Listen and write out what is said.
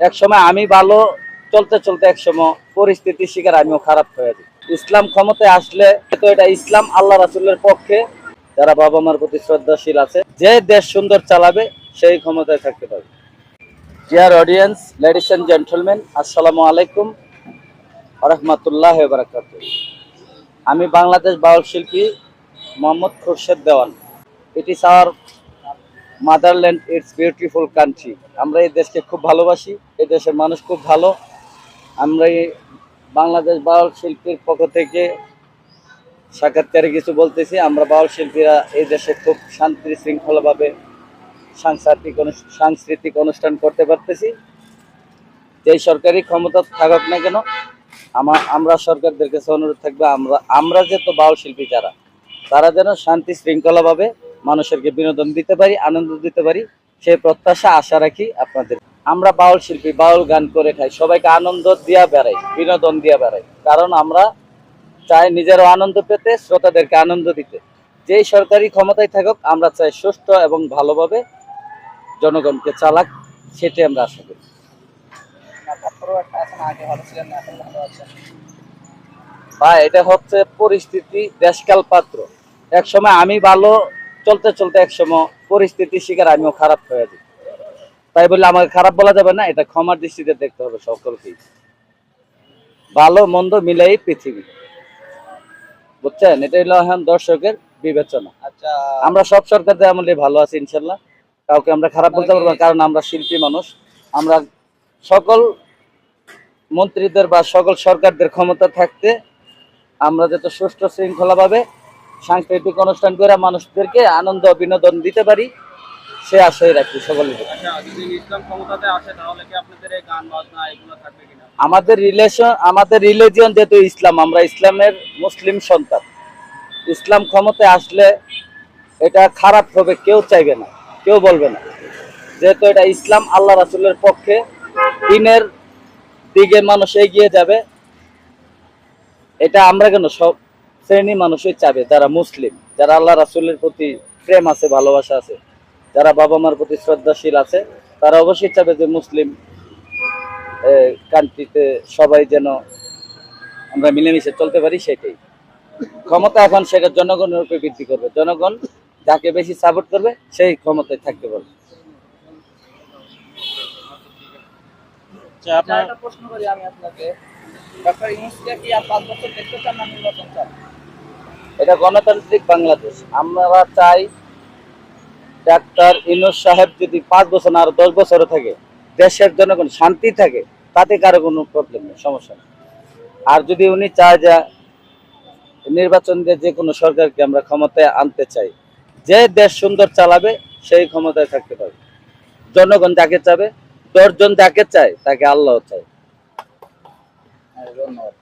এক সময় আমি ভালো, চলতে চলতে এক সময় পরিস্থিতির শিকার, আমিও খারাপ হয়ে যাই। ইসলাম ক্ষমতায় আসলে তো এটা ইসলাম আল্লাহ রাসুলের পক্ষে। যারা বাবা মার প্রতি শ্রদ্ধাশীল আছে, যে দেশ সুন্দর চালাবে, সেই ক্ষমতায় থাকতে পারবে। Dear audience ladies and gentleman আসসালামু আলাইকুম রহমতুল্লাহ বারাকাত আমি বাংলাদেশ বাউল শিল্পী Mohammad Khurshed Dewan. It is our motherland it's beautiful country আমরা এই দেশকে খুব ভালোবাসি। এই দেশের মানুষ খুব ভালো। আমরা বাংলাদেশ বাউল শিল্পীর পক্ষ থেকে সাক্ষাৎকারে কিছু বলতেছি। আমরা বাউল শিল্পীরা এই দেশে খুব শান্তি শৃঙ্খলাভাবে সাংস্কৃতিক সাংস্কৃতিক অনুষ্ঠান করতে পারতেছি। যেই সরকারি ক্ষমতা থাকুক না কেন আমার আমরা সরকারদের কাছে অনুরোধ থাকবে, আমরা আমরা যে তো বাউল শিল্পী যারা, তারা যেন শান্তি শৃঙ্খলাভাবে মানুষেরকে বিনোদন দিতে পারি, আনন্দ দিতে পারি, সেই প্রত্যাশা আশা রাখি আপনাদের আমরা বাউল শিল্পী বাউল গান করে খাই সবাইকে আনন্দ দিয়া বেড়াই বিনোদন দিয়া বেড়াই। কারণ আমরা চাই নিজেরও আনন্দ পেতে শ্রোতাদেরকে আনন্দ দিতে। যেই সরকারি ক্ষমতায় থাকুক আমরা চাই সুষ্ঠু এবং ভালোভাবে জনগণকে চালাক সেটাই আমরা আশা করি। বা এটা হচ্ছে পরিস্থিতি দেশকাল পাত্র। এক সময় আমি ভালো চলতে চলতে এক সময় পরিস্থিতির শিকার আমিও খারাপ হয়ে যাই। তাই বলে আমাকে খারাপ বলা যাবে না এটা ক্ষমার দৃষ্টিতে দেখতে হবে সকলকেই। ভালো মন্দ মিলাই পৃথিবী। বুঝছেন? এটা হলো এখন দর্শকের বিবেচনা। আচ্ছা। আমরা সব সরকারদের আমলে ভালো আছি ইনশাল্লাহ। কাউকে আমরা খারাপ বলতে পারব কারণ আমরা শিল্পী মানুষ। আমরা সকল মন্ত্রীদের বা সকল সরকারদের ক্ষমতা থাকতে আমরা যাতে সুষ্ঠু শৃঙ্খলাভাবে সাংস্কৃতিক অনুষ্ঠান করে মানুষদেরকে আনন্দ বিনোদন দিতে পারি সে আশাই রাখি সকলের। আচ্ছা আমাদের রিলেশন আমাদের রিলিজিয়ন যেহেতু ইসলাম আমরা ইসলামের মুসলিম সন্তান। ইসলাম ক্ষমতায় আসলে এটা খারাপ হবে কেউ চাইবে না কেউ বলবে না। যেহেতু এটা ইসলাম আল্লাহ রাসুলের পক্ষে দিনের দিকে মানুষ এগিয়ে যাবে। এটা আমরা কেন সব শ্রেণি মানুষই চাবে যারা মুসলিম যারা আল্লাহ রাসুলের প্রতি প্রেম আছে ভালোবাসা আছে। যারা বাবা মার প্রতি শ্রদ্ধাশীল আছে তারা অবশ্যই চাবে যে মুসলিম কান্ট্রিতে সবাই যেন আমরা মিলেমিশে চলতে পারি সেটাই। ক্ষমতা এখন সেটা জনগণের উপরে বৃদ্ধি করবে। জনগণ যাকে বেশি সাপোর্ট করবে সেই ক্ষমতায় থাকতে পারবে। আচ্ছা আপনার একটা প্রশ্ন করি আমি আপনাকে। ডক্টর ইউনুসকে কি আর পাঁচ বছর দেখতে চান না নির্বাচন চান? এটা গণতান্ত্রিক বাংলাদেশ। আমরা চাই ডাক্তার ইনুস সাহেব যদি পাঁচ বছর আরও দশ বছরও থাকে দেশের জনগণ শান্তি থাকে তাতে কারও কোনো প্রবলেম নেই সমস্যা নেই। আর যদি উনি চায় যে নির্বাচন দিয়ে যে কোনো সরকারকে আমরা ক্ষমতায় আনতে চাই যে দেশ সুন্দর চালাবে সেই ক্ষমতায় থাকতে পারবে। জনগণ যাকে চাবে দশজন যাকে চায় তাকে আল্লাহ চায়। হ্যাঁ, ধন্যবাদ।